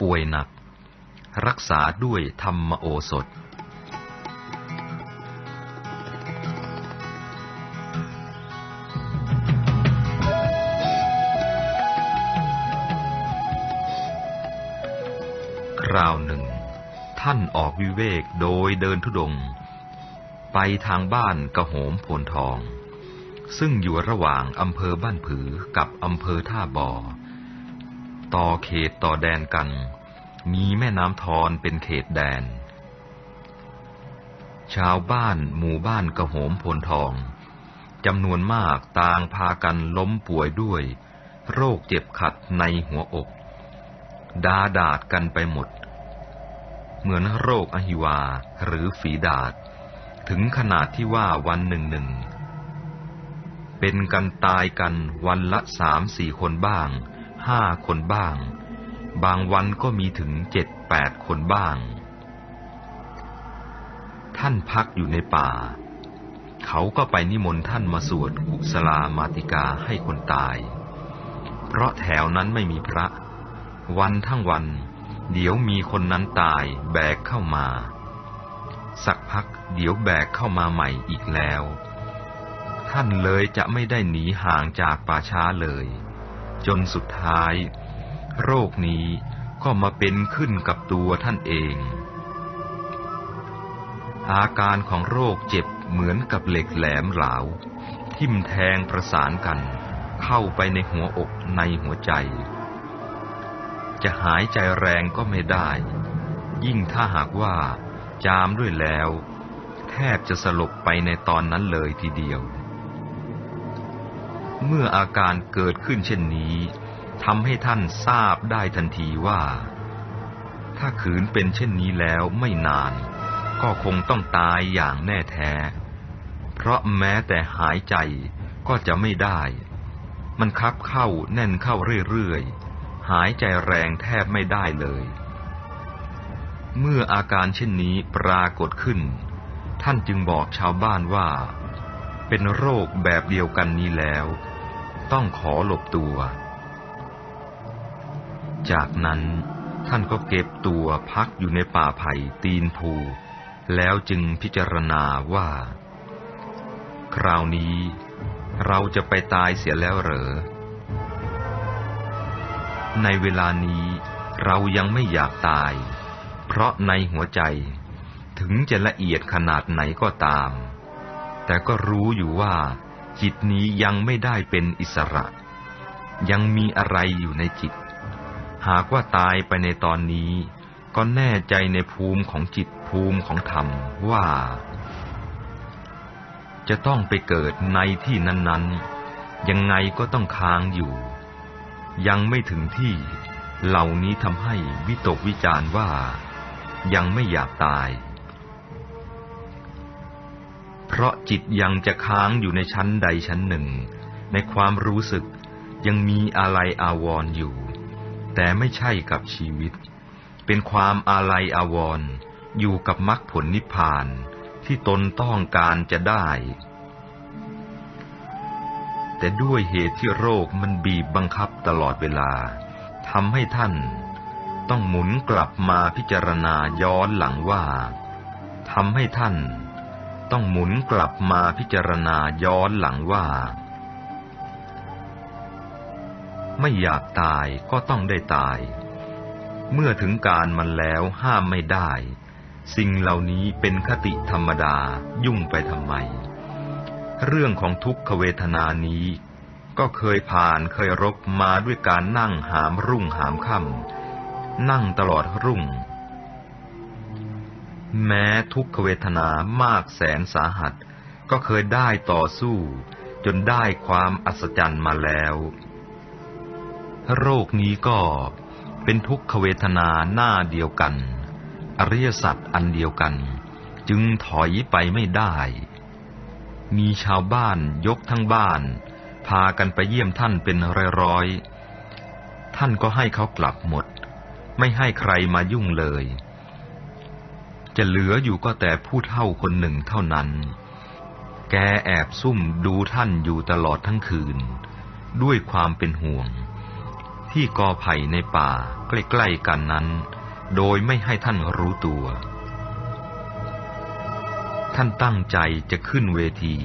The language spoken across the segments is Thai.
ป่วยหนัก รักษาด้วยธรรมโอสถ คราวหนึ่ง ท่านออกวิเวกโดยเดินทุดง ไปทางบ้านกระโหมโพนทอง ซึ่งอยู่ระหว่างอำเภอบ้านผือกับอำเภอท่าบ่อ ต่อเขตต่อแดนกัน มีแม่น้ำทอนเป็นเขตแดน ชาวบ้านหมู่บ้านกระโหมพนทองจำนวนมากต่างพากันล้มป่วยด้วย โรคเจ็บขัดในหัวอก ดาดาดกันไปหมด เหมือนโรคอหิวาหรือฝีดาด ถึงขนาดที่ว่าวันหนึ่งหนึ่ง เป็นกันตายกันวันละสามสี่คนบ้าง ห้าคนบ้าง บางวันก็มีถึงเจ็ดแปดคนบ้าง ท่านพักอยู่ในป่า เขาก็ไปนิมนต์ท่านมาสวดกุศลามาติกาให้คนตาย เพราะแถวนั้นไม่มีพระ วันทั้งวัน เดี๋ยวมีคนนั้นตายแบกเข้ามา สักพักเดี๋ยวแบกเข้ามาใหม่อีกแล้วท่านเลยจะไม่ได้หนีห่างจากป่าช้าเลย จนสุดท้าย โรคนี้ก็มาเป็นขึ้นกับตัวท่านเอง อาการของโรคเจ็บเหมือนกับเหล็กแหลมเหลา ทิ่มแทงประสานกัน เข้าไปในหัวอกในหัวใจ จะหายใจแรงก็ไม่ได้ ยิ่งถ้าหากว่าจามด้วยแล้ว แทบจะสลบไปในตอนนั้นเลยทีเดียว เมื่ออาการเกิดขึ้นเช่นนี้ทำให้ท่านทราบได้ทันทีว่า ถ้าขืนเป็นเช่นนี้แล้วไม่นาน ก็คงต้องตายอย่างแน่แท้ เพราะแม้แต่หายใจก็จะไม่ได้ มันคับเข้าแน่นเข้าเรื่อยๆ หายใจแรงแทบไม่ได้เลย เมื่ออาการเช่นนี้ปรากฏขึ้น ท่านจึงบอกชาวบ้านว่า เป็นโรคแบบเดียวกันนี้แล้ว ต้องขอหลบตัว จากนั้นท่านก็เก็บตัวพักอยู่ในป่าไผ่ตีนภู แล้วจึงพิจารณาว่า คราวนี้เราจะไปตายเสียแล้วเหรอ ในเวลานี้เรายังไม่อยากตาย เพราะในหัวใจถึงจะละเอียดขนาดไหนก็ตาม แต่ก็รู้อยู่ว่า จิตนี้ยังไม่ได้เป็นอิสระ ยังมีอะไรอยู่ในจิต หากว่าตายไปในตอนนี้ ก็แน่ใจในภูมิของจิตภูมิของธรรมว่า จะต้องไปเกิดในที่นั้น ๆ ยังไงก็ต้องค้างอยู่ ยังไม่ถึงที่เหล่านี้ทำให้วิตกวิจารว่า ยังไม่อยากตาย เพราะจิตยังจะค้างอยู่ในชั้นใดชั้นหนึ่ง ในความรู้สึกยังมีอะไรอาวรณ์อยู่ แต่ไม่ใช่กับชีวิต เป็นความอาลัยอาวรณ์อยู่กับมรรคผลนิพพานที่ตนต้องการจะได้ แต่ด้วยเหตุที่โรคมันบีบบังคับตลอดเวลาทำให้ท่านต้องหมุนกลับมาพิจารณาย้อนหลังว่าทำให้ท่าน ต้องหมุนกลับมาพิจารณาย้อนหลังว่า ไม่อยากตายก็ต้องได้ตาย เมื่อถึงการมันแล้วห้ามไม่ได้ สิ่งเหล่านี้เป็นคติธรรมดายุ่งไปทำไม เรื่องของทุกขเวทนานี้ ก็เคยผ่านเคยรบมาด้วยการนั่งหามรุ่งหามค่ำนั่งตลอดรุ่ง แม้ทุกขเวทนามากแสนสาหัส ก็เคยได้ต่อสู้ จนได้ความอัศจรรย์มาแล้ว โรคนี้ก็เป็นทุกขเวทนาหน้าเดียวกัน อริยสัจอันเดียวกัน จึงถอยไปไม่ได้ มีชาวบ้านยกทั้งบ้าน พากันไปเยี่ยมท่านเป็นร้อยๆท่านก็ให้เขากลับหมด ไม่ให้ใครมายุ่งเลย จะเหลืออยู่ก็แต่ผู้เท่าคนหนึ่งเท่านั้น แกแอบซุ่มดูท่านอยู่ตลอดทั้งคืน ด้วยความเป็นห่วง ที่กอไผ่ในป่าใกล้ๆกันนั้น โดยไม่ให้ท่านรู้ตัว ท่านตั้งใจจะขึ้นเวที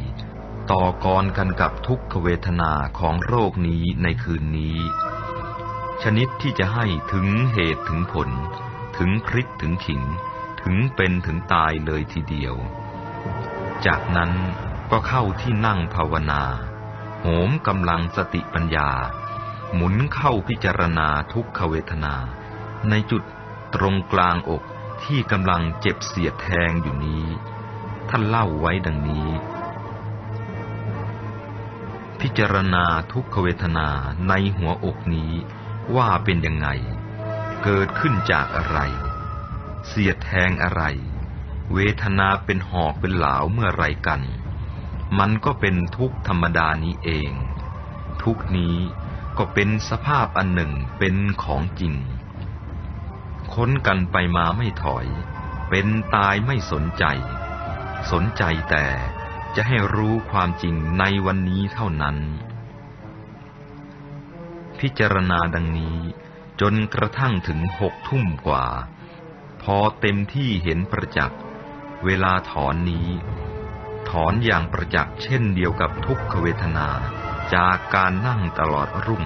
ต่อกรกันกับทุกขเวทนาของโรคนี้ในคืนนี้ ชนิดที่จะให้ถึงเหตุถึงผล ถึงพริกถึงขิง ถึงเป็นถึงตายเลยทีเดียว จากนั้นก็เข้าที่นั่งภาวนา โหมกำลังสติปัญญา หมุนเข้าพิจารณาทุกขเวทนา ในจุดตรงกลางอกที่กำลังเจ็บเสียดแทงอยู่นี้ ท่านเล่าไว้ดังนี้ พิจารณาทุกขเวทนาในหัวอกนี้ว่าเป็นยังไง เกิดขึ้นจากอะไร เสียดแทงอะไร เวทนาเป็นหอกเป็นเหลาเมื่อไรกัน มันก็เป็นทุกข์ธรรมดานี้เอง ทุกนี้ก็เป็นสภาพอันหนึ่งเป็นของจริง ค้นกันไปมาไม่ถอย เป็นตายไม่สนใจ สนใจแต่จะให้รู้ความจริงในวันนี้เท่านั้น พิจารณาดังนี้จนกระทั่งถึงหกทุ่มกว่า พอเต็มที่เห็นประจักษ์ เวลาถอนนี้ ถอนอย่างประจักษ์เช่นเดียวกับทุกขเวทนาจากการนั่งตลอดรุ่ง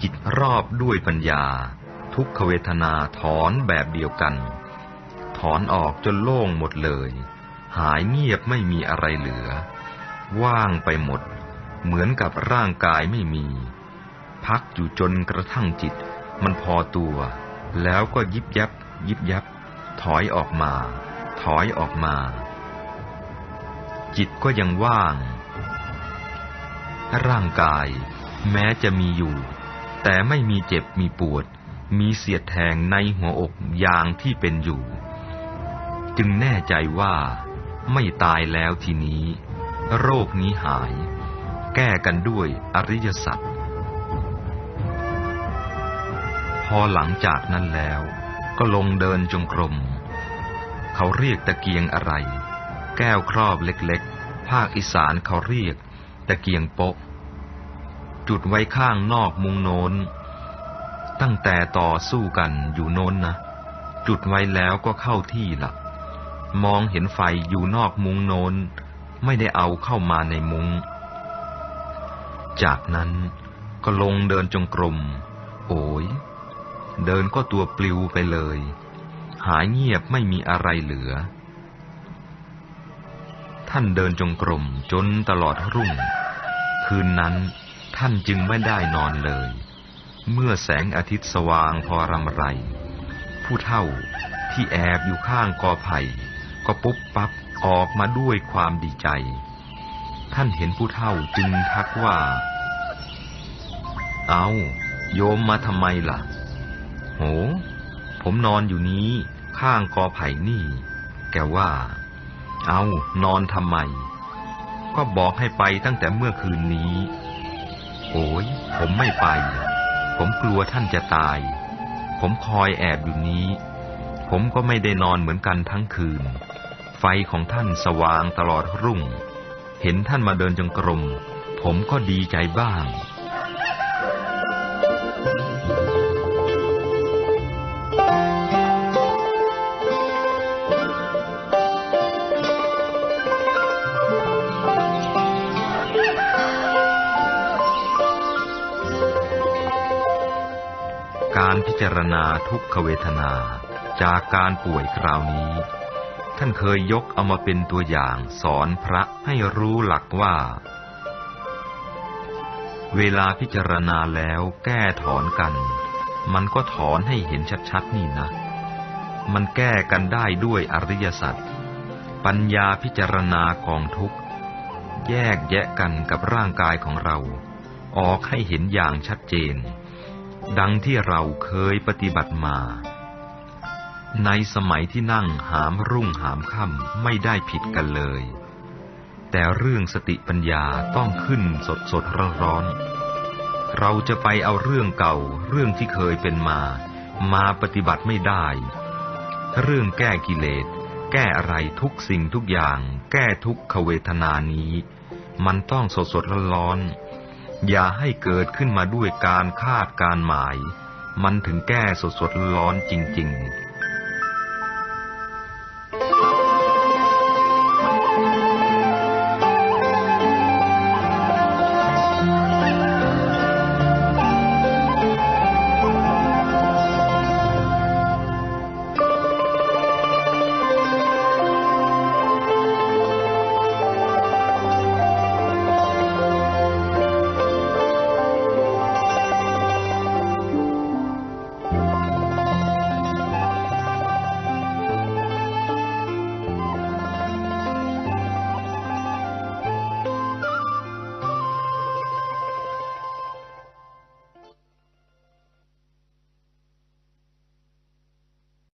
จิตรอบด้วยปัญญา ทุกขเวทนาถอนแบบเดียวกัน ถอนออกจนโล่งหมดเลย หายเงียบไม่มีอะไรเหลือ ว่างไปหมด เหมือนกับร่างกายไม่มี พักอยู่จนกระทั่งจิต มันพอตัว แล้วก็ยิบยับ ยิบยับ ถอยออกมา ถอยออกมา จิตก็ยังว่าง ร่างกาย แม้จะมีอยู่ แต่ไม่มีเจ็บมีปวด มีเสียดแทงในหัวอกอย่างที่เป็นอยู่ จึงแน่ใจว่าไม่ตายแล้วทีนี้ โรคนี้หาย แก้กันด้วยอริยสัจ พอหลังจากนั้นแล้ว ก็ลงเดินจงกรม เขาเรียกตะเกียงอะไร แก้วครอบเล็กๆ ภาคอีสานเขาเรียก ตะเกียงโป๊ะจุดไว้ข้างนอกมุงโน้น ตั้งแต่ต่อสู้กันอยู่โน้นนะ จุดไว้แล้วก็เข้าที่ละมองเห็นไฟอยู่นอกมุงโน้น ไม่ได้เอาเข้ามาในมุง จากนั้นก็ลงเดินจงกรม โอย เดินก็ตัวปลิวไปเลย หายเงียบไม่มีอะไรเหลือ ท่านเดินจงกรมจนตลอดรุ่ง คืนนั้นท่านจึงไม่ได้นอนเลย เมื่อแสงอาทิตย์สว่างพอรำไร ผู้เท่าที่แอบอยู่ข้างกอไผ่ก็ปุ๊บปั๊บออกมาด้วยความดีใจ ท่านเห็นผู้เท่าจึงทักว่า เอาโยมมาทำไมล่ะ โห ผมนอนอยู่นี้ข้างกอไผ่นี่ แกว่า เอานอนทำไม ก็บอกให้ไปตั้งแต่เมื่อคืนนี้ โอ้ย ผมไม่ไป ผมกลัวท่านจะตาย ผมคอยแอบอยู่นี้ ผมก็ไม่ได้นอนเหมือนกันทั้งคืน ไฟของท่านสว่างตลอดรุ่ง เห็นท่านมาเดินจงกรม ผมก็ดีใจบ้าง จารณาทุกขเวทนา จากการป่วยคราวนี้ ท่านเคยยกเอามาเป็นตัวอย่างสอนพระให้รู้หลักว่า เวลาพิจารณาแล้วแก้ถอนกัน มันก็ถอนให้เห็นชัดๆนี่นะ มันแก้กันได้ด้วยอริยสัจปัญญาพิจารณากองทุกแยกแยะกันกับร่างกายของเรา ออกให้เห็นอย่างชัดเจน ดังที่เราเคยปฏิบัติมา ในสมัยที่นั่งหามรุ่งหามค่ำไม่ได้ผิดกันเลย แต่เรื่องสติปัญญาต้องขึ้นสดสดร้อนร้อน เราจะไปเอาเรื่องเก่าเรื่องที่เคยเป็นมา มาปฏิบัติไม่ได้ เรื่องแก้กิเลส แก้อะไรทุกสิ่งทุกอย่าง แก้ทุกขเวทนานี้ มันต้องสดสดร้อนร้อน อย่าให้เกิดขึ้นมาด้วยการคาดการหมาย มันถึงแก้สดๆร้อนจริง ๆ